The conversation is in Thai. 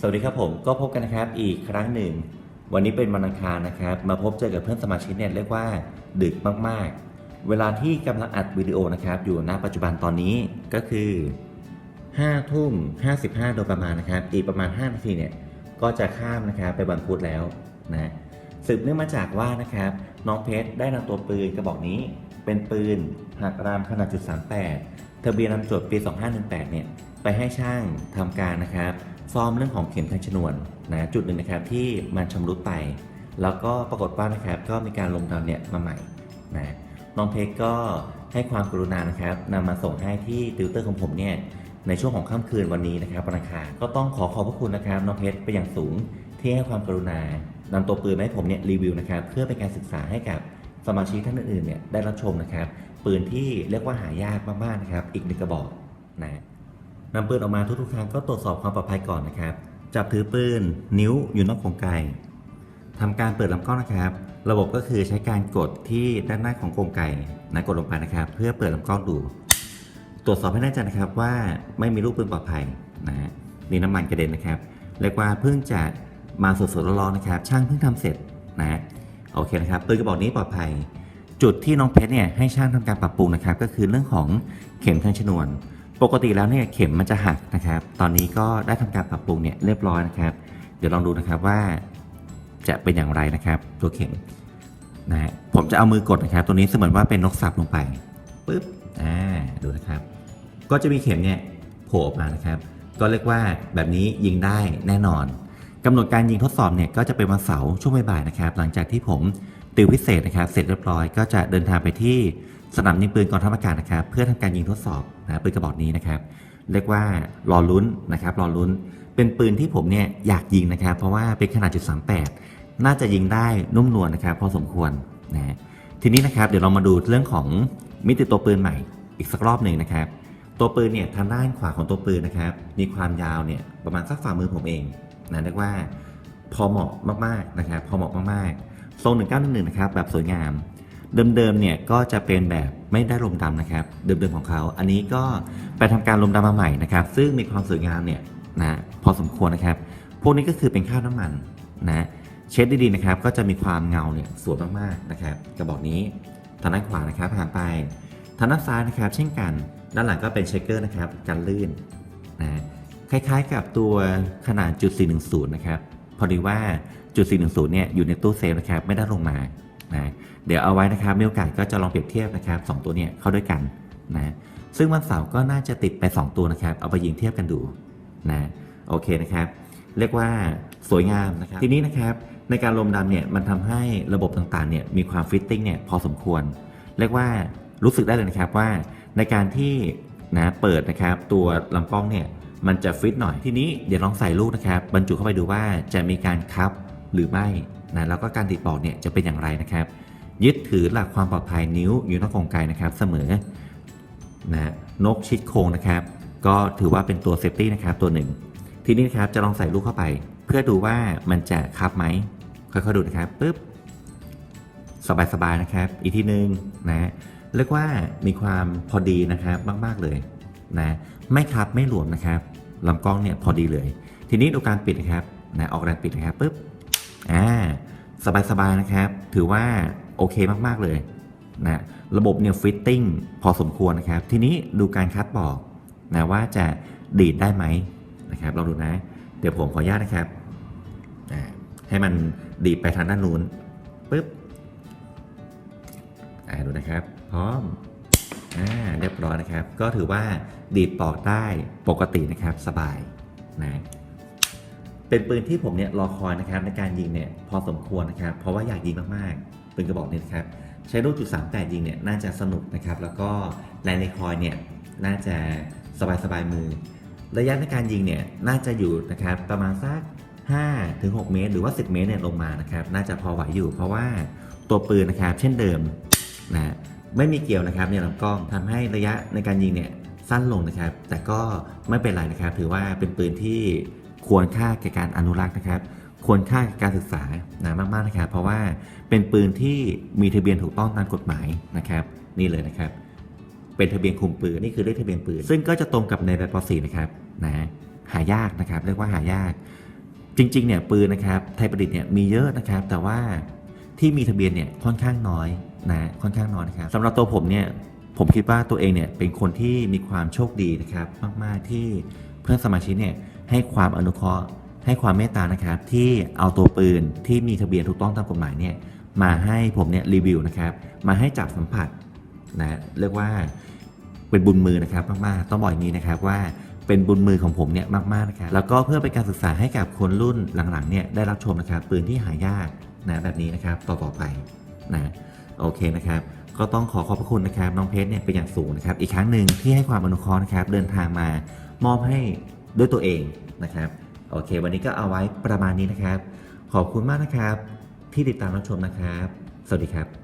สวัสดีครับผมก็พบกันนะครับอีกครั้งหนึ่ง วันนี้เป็นวันอังคารนะครับ มาพบเจอกับเพื่อนสมาชิกเนี่ยเรียกว่าดึกมากๆ เวลาที่กำลังอัดวิดีโอนะครับ อยู่ณปัจจุบันตอนนี้ก็คือ5ทุ่ม55 โดยประมาณนะครับ อีกประมาณ 5 นาทีเนี่ยก็จะข้ามนะครับไปวันพุธแล้วนะสืบเนื่องมาจากว่านะครับ น้องเพชรได้นำตัวปืนกระบอกนี้ เป็นปืนหักรามขนาดจุด38ทะเบียนนำจดปี 2518เนี่ยไปให้ช่างทำการนะครับ ซ่อมเรื่องของเข็มทางชนวนนะจุดหนึ่งนะครับที่มันชำรุดไป แล้วก็ปรากฏว่านะครับก็มีการลงดำเนี่ยมาใหม่นะน้องเพชรก็ให้ความกรุณานะครับนำมาส่งให้ที่ติวเตอร์ของผมเนี่ยในช่วงของค่ำคืนวันนี้นะครับวันอังคารก็ต้องขอขอบพระคุณนะครับน้องเพชรไปอย่างสูงที่ให้ความกรุณานำตัวปืนมาให้ผมเนี่ยรีวิวนะครับเพื่อเป็นการศึกษาให้กับสมาชิกท่านอื่นๆเนี่ยได้รับชมนะครับ ปืนที่เรียกว่าหายากมากๆนะครับอีกหนึ่งกระบอกนะ นำปืนออกมาทุกๆครั้งก็ตรวจสอบความปลอดภัยก่อนนะครับ จับถือปืนนิ้วอยู่นอกของไก่ทำการเปิดลำกล้องนะครับ ระบบก็คือใช้การกดที่ด้านหน้าของกรงไก่นะกดลงไปนะครับ เพื่อเปิดลำกล้องดู ตรวจสอบให้แน่ใจนะครับว่าไม่มีลูกปืนปลอดภัยนะนี่น้ำมันกระเด็นนะครับเรียกว่าเพิ่งจะมาสดๆร้อนๆนะครับ ช่างเพิ่งทำเสร็จนะโอเคนะครับปืนกระบอกนี้ปลอดภัย จุดที่น้องเพชรเนี่ยให้ช่างทำการปรับปรุงนะครับ ก็คือเรื่องของเข็มทางชนวน ปกติแล้วเนี่ยเข็มมันจะหักนะครับ ตอนนี้ก็ได้ทำการปรับปรุงเนี่ยเรียบร้อยนะครับ เดี๋ยวลองดูนะครับว่าจะเป็นอย่างไรนะครับ ตัวเข็มนะฮะผมจะเอามือกดนะครับ ตัวนี้เสมือนว่าเป็นนกสับลงไปปึ๊บอ่าดูนะครับ ก็จะมีเข็มเนี่ยโผล่ออกมานะครับ ก็เรียกว่าแบบนี้ยิงได้แน่นอนกำหนดการยิงทดสอบเนี่ยก็จะเป็นวันเสาร์ช่วงบ่ายๆนะครับ หลังจากที่ผมติวพิเศษนะครับ เสร็จเรียบร้อยก็จะเดินทางไปที่ สนามยิงปืนกองทัพอากาศนะครับเพื่อทำการยิงทดสอบนะปืนกระบอกนี้นะครับ เรียกว่ารอลุ้นนะครับรอลุ้น เป็นปืนที่ผมเนี่ยอยากยิงนะครับ เพราะว่าเป็นขนาดจุด38น่าจะยิงได้นุ่มนวลนะครับ พอสมควรนะฮะทีนี้นะครับเดี๋ยวเรามาดูเรื่องของมิติตัวปืนใหม่อีกสักรอบหนึ่งนะครับ ตัวปืนเนี่ยทางด้านขวาของตัวปืนนะครับ มีความยาวเนี่ยประมาณสักฝ่ามือผมเองนะเรียกว่าพอเหมาะมากๆนะครับ พอเหมาะมากๆทรง1911นะครับแบบสวยงาม เดิมๆเนี่ยก็จะเป็นแบบไม่ได้ลมดำนะครับ เดิมๆของเขา อันนี้ก็ไปทำการลมดำมาใหม่นะครับ ซึ่งมีความสวยงามเนี่ยนะพอสมควรนะครับ พวกนี้ก็คือเป็นข้าวน้ำมันนะเช็ดดีๆนะครับ ก็จะมีความเงาเนี่ยสวยมากๆนะครับกระบอกนี้ทางด้านขวานะครับผ่านไปทางด้านซ้ายนะครับ เช่นกัน ด้านหลังก็เป็นเชคเกอร์นะครับกันลื่นนะคล้ายๆกับตัวขนาดจุด410นะครับพอดีว่าจุด410เนี่ยอยู่ในตู้เซฟนะครับไม่ได้ลงมา นะเดี๋ยวเอาไว้นะครับมีโอกาสก็จะลองเปรียบเทียบนะครับสองตัวเนี่ยเข้าด้วยกันนะซึ่งวันเสาร์ก็น่าจะติดไป 2 ตัวนะครับ เอาไปยิงเทียบกันดูนะโอเคนะครับ เรียกว่าสวยงามนะครับ ทีนี้นะครับในการลมดำเนี่ยมันทำให้ระบบต่างๆเนี่ยมีความฟิตติ้งเนี่ยพอสมควร เรียกว่ารู้สึกได้เลยนะครับว่าในการที่นะเปิดนะครับตัวลำกล้องเนี่ยมันจะฟิตหน่อยทีนี้เดี๋ยวลองใส่ลูกนะครับบรรจุเข้าไปดูว่าจะมีการคับหรือไม่ นะแล้วก็การติดปอกเนี่ยจะเป็นอย่างไรนะครับ ยึดถือหลักความปลอดภัยนิ้วอยู่นอกกรงไกนะครับเสมอนะนกชิดโครงนะครับ ก็ถือว่าเป็นตัวเซฟตี้นะครับตัวหนึ่งทีนี้นะครับจะลองใส่ลูกเข้าไป เพื่อดูว่ามันจะคับไหมค่อยๆดูนะครับปึ๊บสบายๆนะครับ อีกทีหนึ่งนะเรียกว่ามีความพอดีนะครับมากๆเลยนะไม่คับไม่หลวมนะครับลำกล้องเนี่ยพอดีเลย ทีนี้ดูการปิดนะครับนะออกแรงปิดนะครับปึ๊บ อ่าสบายๆนะครับ ถือว่าโอเคมากๆเลยนะระบบเนี่ยฟิตติ้งพอสมควรนะครับ ทีนี้ดูการคัดบอกนะว่าจะดีดได้ไหมนะครับลองดูนะ เดี๋ยวผมขออนุญาตนะครับให้มันดีดไปทางด้านนู้นปึ๊บดูนะครับ พร้อมอ่าเรียบร้อยนะครับ ก็ถือว่าดีดปอกได้ปกตินะครับสบายนะ เป็นปืนที่ผมเนี่ยรอคอยนะครับในการยิงเนี่ยพอสมควรนะครับ เพราะว่าอยากยิงมากๆปืนกระบอกนี้นะครับใช้ลูกจุดสามแปดยิงเนี่ยน่าจะสนุกนะครับ แล้วก็แรงในคอยเนี่ยน่าจะสบายๆมือ ระยะในการยิงเนี่ยน่าจะอยู่นะครับประมาณสัก5ถึง6เมตร หรือว่า 10 เมตรเนี่ยลงมานะครับน่าจะพอไหวอยู่ เพราะว่าตัวปืนนะครับเช่นเดิมนะไม่มีเกี่ยวนะครับในลำกล้องทำให้ระยะในการยิงเนี่ยสั้นลงนะครับ แต่ก็ไม่เป็นไรนะครับ ถือว่าเป็นปืนที่ ควรค่าแก่การอนุรักษ์นะครับ ควรค่าแก่การศึกษานะมากๆนะครับ เพราะว่าเป็นปืนที่มีทะเบียนถูกต้องตามกฎหมายนะครับ นี่เลยนะครับ เป็นทะเบียนคุมปืนนี่คือเลขทะเบียนปืน ซึ่งก็จะตรงกับในใบป .4 นะครับนะหายากนะครับ เรียกว่าหายาก จริงๆเนี่ยปืนนะครับไทยประดิษฐ์เนี่ยมีเยอะนะครับ แต่ว่าที่มีทะเบียนเนี่ยค่อนข้างน้อยนะค่อนข้างน้อยนะครับสำหรับตัวผมเนี่ยผมคิดว่าตัวเองเนี่ยเป็นคนที่มีความโชคดีนะครับ มาก ๆ ที่เพื่อนสมาชิกเนี่ย ให้ความอนุเคราะห์ ให้ความเมตตานะครับ ที่เอาตัวปืนที่มีทะเบียนถูกต้องตามกฎหมายเนี่ยมาให้ผมเนี่ยรีวิวนะครับ มาให้จับสัมผัสนะเรียกว่าเป็นบุญมือนะครับมากๆต้องบอกอย่างนี้นะครับว่าเป็นบุญมือของผมเนี่ยมากๆนะครับแล้วก็เพื่อเป็นการศึกษาให้กับคนรุ่นหลังๆเนี่ยได้รับชมนะครับปืนที่หายากนะแบบนี้นะครับต่อๆไปนะโอเคนะครับ ก็ต้องขอขอบพระคุณนะครับน้องเพชรเนี่ยเป็นอย่างสูงนะครับ อีกครั้งหนึ่งที่ให้ความอนุเคราะห์นะครับ เดินทางมามอบให้ ด้วยตัวเองนะครับ โอเค วันนี้ก็เอาไว้ประมาณนี้นะครับ ขอบคุณมากนะครับ ที่ติดตามรับชมนะครับ สวัสดีครับ